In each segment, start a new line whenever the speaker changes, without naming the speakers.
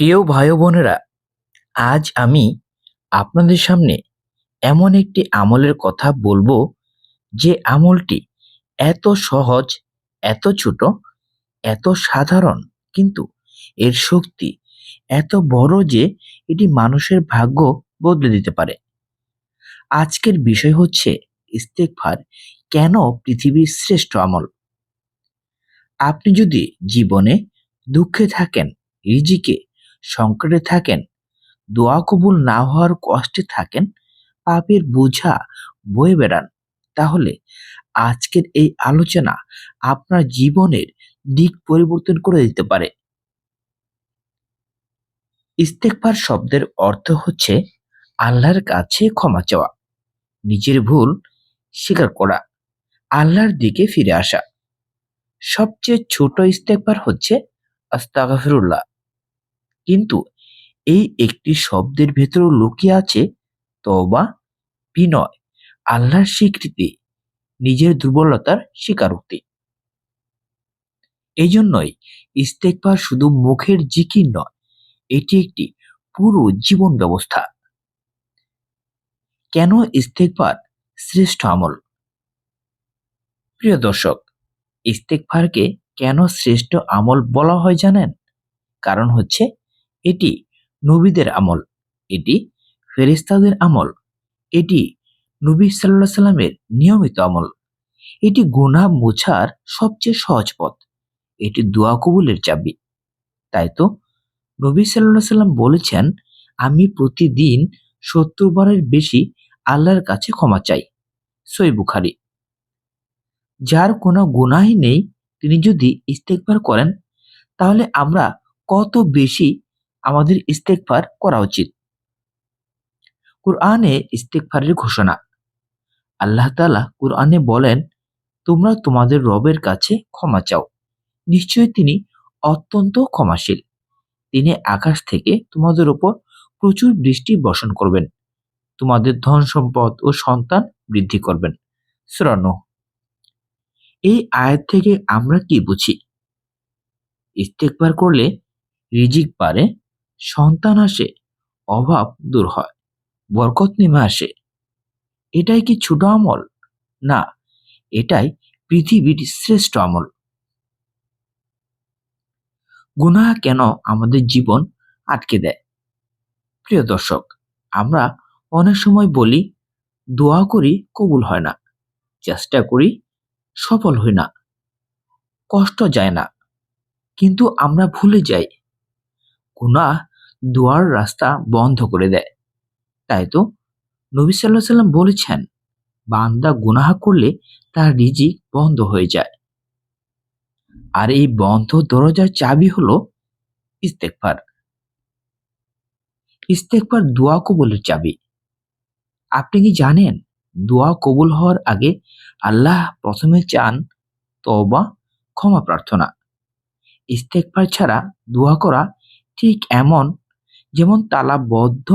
প্রিয় ভাই বোনেরা, আজ আমি আপনাদের সামনে এমন একটি আমলের কথা বলব যে আমলটি এত সহজ, এত ছোট, এত সাধারণ, কিন্তু এর শক্তি এত বড় যে এটি মানুষের ভাগ্য বদলে দিতে পারে। আজকের বিষয় হচ্ছে ইস্তেকফার কেন পৃথিবীর শ্রেষ্ঠ আমল? আপনি যদি জীবনে দুঃখে থাকেন, রিজিকে সংকটে থাকেন, দোয়া কবুল না হওয়ার কষ্টে থাকেন, পাপের বোঝা বয়ে বেড়ান। তাহলে আজকের এই আলোচনা আপনার জীবনের দিক পরিবর্তন করে দিতে পারে। ইস্তেকবার শব্দের অর্থ হচ্ছে আল্লাহর কাছে ক্ষমা চাওয়া, নিজের ভুল স্বীকার করা, আল্লাহর দিকে ফিরে আসা। সবচেয়ে ছোট ইস্তেকবার হচ্ছে আস্তাগফিরুল্লাহ। কিন্তু এই একটি শব্দের ভেতরেও লুকিয়ে আছে তওবা, বিনয়, আল্লাহর স্বীকৃতি, নিজের দুর্বলতার স্বীকারোক্তি। এই জন্যই ইস্তেকবার শুধু মুখের জিকির নয়, এটি একটি পুরো জীবন ব্যবস্থা। কেন ইস্তেকবার শ্রেষ্ঠ আমল? প্রিয় দর্শক ইস্তেকফারকে কেন শ্রেষ্ঠ আমল বলা হয় জানেন? কারণ হচ্ছে এটি নবীদের আমল, এটি ফেরিস্তাদের আমল, এটি নবী সাল্লাহ সাল্লামের নিয়মিত আমল। এটি গুনাহ মোছার সবচেয়ে সহজ পথ। এটি দোয়া কবুলের চাবি। তাই তো নবী সাল্লাহ সাল্লাম বলেছেন, আমি প্রতিদিন সত্তর বারের বেশি আল্লাহর কাছে ক্ষমা চাই। সই বুখারি। যার কোনো গুনাহই নেই, তিনি যদি ইস্তেকবার করেন, তাহলে আমরা কত বেশি আমাদের ইস্তেকবার করা উচিত। কুরআনে ইস্তেকফারের ঘোষণা। আল্লাহ তালা কুরআনে বলেন, তোমরা তোমাদের রবের কাছে ক্ষমা চাও। নিশ্চয়ই তিনি অত্যন্ত ক্ষমাশীল। তিনি আকাশ থেকে তোমাদের উপর প্রচুর বৃষ্টি বর্ষণ করবেন। তোমাদের ধন সম্পদ ও সন্তান বৃদ্ধি করবেন। শ্রণ এই আয়াত থেকে আমরা কি বুঝি? ইস্তেকবার করলে রিজিক পারে সন্তান আসে, অভাব দূর হয়, বরকত নেমে আসে। এটাই কি ছোট আমল? না, এটাই পৃথিবীর শ্রেষ্ঠ আমল। গুনাহ কেন আমাদের জীবন আটকে দেয়? প্রিয় দর্শক, আমরা অনেক সময় বলি, দোয়া করি কবুল হয় না, চেষ্টা করি সফল হই না, কষ্ট যায় না। কিন্তু আমরা ভুলে যাই, গুনাহ দোয়ার রাস্তা বন্ধ করে দেয়। তাই তো? নবী সাল্লাহ সাল্লাম বলেছেন, বান্দা গুনাহা করলে তার রিজিক বন্ধ হয়ে যায়। আর এই বন্ধ দরজার চাবি হলো ইস্তেকফার ইস্তেকফার দোয়া কবুলের চাবি। আপনি কি জানেন, দোয়া কবুল হওয়ার আগে আল্লাহ প্রথমে চান তওবা, ক্ষমা প্রার্থনা। ইস্তেকফার ছাড়া দোয়া করা ঠিক এমন যেমন তালাবদ্ধ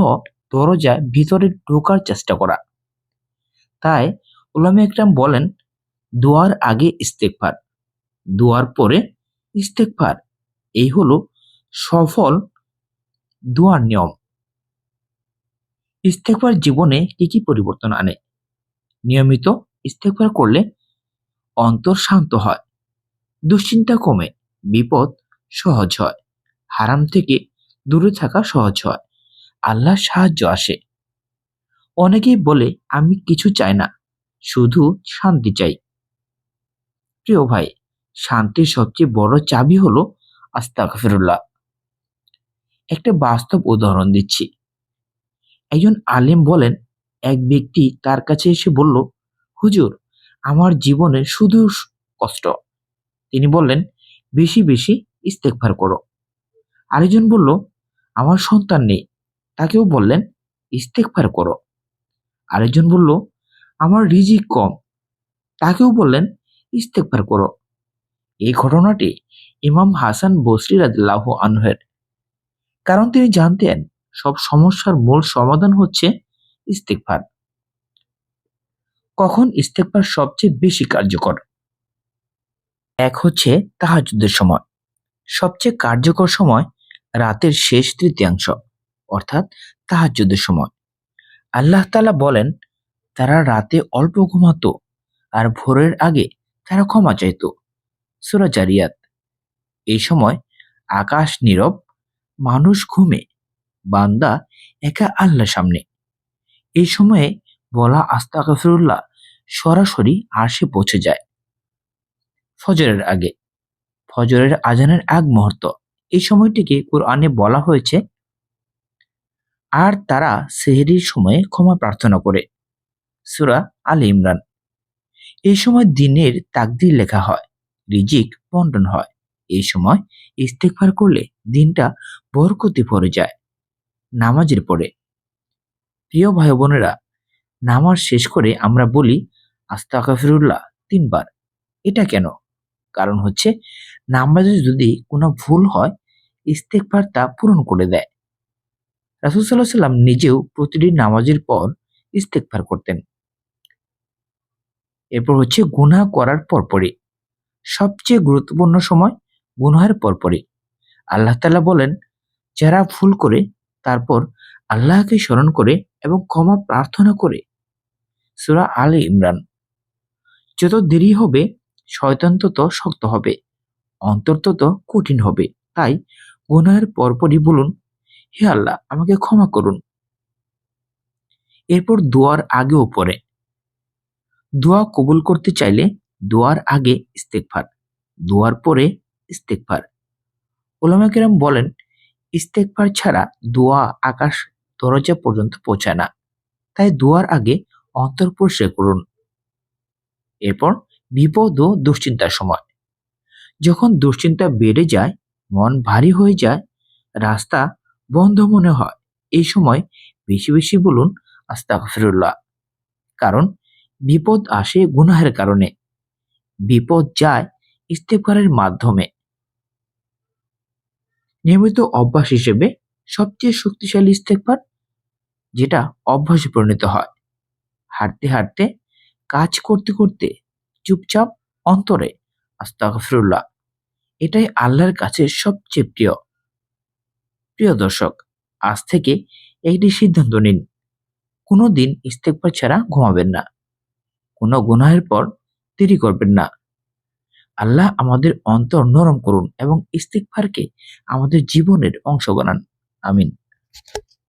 দরজায় ভিতরে ঢোকার চেষ্টা করা। তাই ওলামে একরাম বলেন, দোয়ার আগে ইস্তেকফার দোয়ার পরে ইস্তেকফার এই হলো সফল দোয়ার নিয়ম। ইস্তেকবার জীবনে কি কি পরিবর্তন আনে? নিয়মিত ইস্তেকবার করলে অন্তর শান্ত হয়, দুশ্চিন্তা কমে, বিপদ সহজ হয়, হারাম থেকে দূরে থাকা সহজ হয়। আল্লাহ সাহায্য আসে। অনেকেই বলে, আমি কিছু চাই না, শুধু শান্তি চাই। প্রিয় ভাই, শান্তির সবচেয়ে বড় চাবি হলো আস্তাগফিরুল্লাহ। একটা বাস্তব উদাহরণ দিচ্ছি। একজন আলেম বলেন, এক ব্যক্তি তার কাছে এসে বলল, হুজুর, আমার জীবনে শুধু কষ্ট। তিনি বললেন, বেশি বেশি ইস্তেকভার করো। আরেকজন বলল আমার সন্তান নেই। তাকেও বললেন ইস্তেকভার করো। আরেকজন বলল, আমার রিজিক কম। তাকেও বললেন ইস্তেকভার করো। এই ঘটনাটি ইমাম হাসান বসরি রাদিল্লাহ আনহের কারণ তিনি জানতেন, সব সমস্যার মূল সমাধান হচ্ছে ইস্তেকভার কখন ইস্তেকভার সবচেয়ে বেশি কার্যকর? এক হচ্ছে তাহাজুদের সময়। সবচেয়ে কার্যকর সময় রাতের শেষ তৃতীয়াংশ, অর্থাৎ তাহাজ্জুদের সময়। আল্লাহ তালা বলেন, তারা রাতে অল্প ঘুমাতো আর ভোরের আগে তারা ক্ষমা চাইত। সূরা জারিয়াত। এই সময় আকাশ নীরব, মানুষ ঘুমে, বান্দা একা আল্লাহ সামনে। এই সময়ে বলা আস্তাগফিরুল্লাহ সরাসরি আরশে পৌঁছে যায়। ফজরের আগে, ফজরের আজানের আগ মুহূর্ত। এই সময়টিকে কোরআনে বলা হয়েছে, আর তারা সেহরির সময়ে ক্ষমা প্রার্থনা করে। সুরা আল ইমরান। এই সময় দিনের তাকদির লেখা হয়, রিজিক বন্টন হয়। এই সময় ইস্তেকবার করলে দিনটা বরকতি ভরে যায়, নামাজের পরে। প্রিয় ভাই বোনেরা নামাজ শেষ করে আমরা বলি, আস্তাগফিরুল্লাহ তিনবার। এটা কেন? কারণ হচ্ছে নামাজে যদি কোনো ভুল হয় ইস্তেকবার তা পূরণ করে দেয়। রাসুল সাল্লাহ সাল্লাম নিজেও প্রতিটি নামাজের পর ইস্তেকবার করতেন। এরপর হচ্ছে গুনাহ করার পরপরই। সবচেয়ে গুরুত্বপূর্ণ সময় গুনাহের পরপরই। আল্লাহ তাআলা বলেন, যারা ভুল করে, তারপর আল্লাহকে স্মরণ করে এবং ক্ষমা প্রার্থনা করে। সূরা আলে ইমরান। যত দেরি হবে শয়তান শক্ত হবে অন্তর তত কঠিন হবে। তাই গুনাহের পরপরই বলুন, হে আল্লাহ, আমাকে ক্ষমা করুন। এরপর দোয়ার আগে ও পরে দোয়া কবুল করতে চাইলে দোয়ার আগে ইস্তেকফার দোয়ার পরে ইস্তেকফার ওলামা কেরাম বলেন ইস্তেকফার ছাড়া দোয়া আকাশ দরজা পর্যন্ত পৌঁছায় না। তাই দোয়ার আগে অন্তর পরিষ্কার করুন। এরপর বিপদ ও দুশ্চিন্তার সময়। যখন দুশ্চিন্তা বেড়ে যায়, মন ভারী হয়ে যায়, রাস্তা বন্ধ মনে হয়। এই সময় বেশি বেশি বলুন আস্তাগফিরুল্লাহ। কারণ বিপদ আসে গুনাহের কারণে। বিপদ যায় ইস্তেফারের মাধ্যমে। নিয়মিত অভ্যাস হিসেবে সবচেয়ে শক্তিশালী ইস্তেকবার যেটা অভ্যাসে পরিণত হয়। হাঁটতে হাঁটতে, কাজ করতে করতে চুপচাপ অন্তরে। আস্তাগফিরুল্লাহ। এটাই আল্লাহর কাছে সবচেয়ে প্রিয়। প্রিয় দর্শক, আজ থেকে একটি সিদ্ধান্ত নিন। কোনো দিন ইস্তেকবার ছাড়া ঘুমাবেন না। কোনো গুনাহের পর দেরি করবেন না। আল্লাহ আমাদের অন্তর নরম করুন এবং ইস্তিকফারকে আমাদের জীবনের অংশ বানান। আমিন।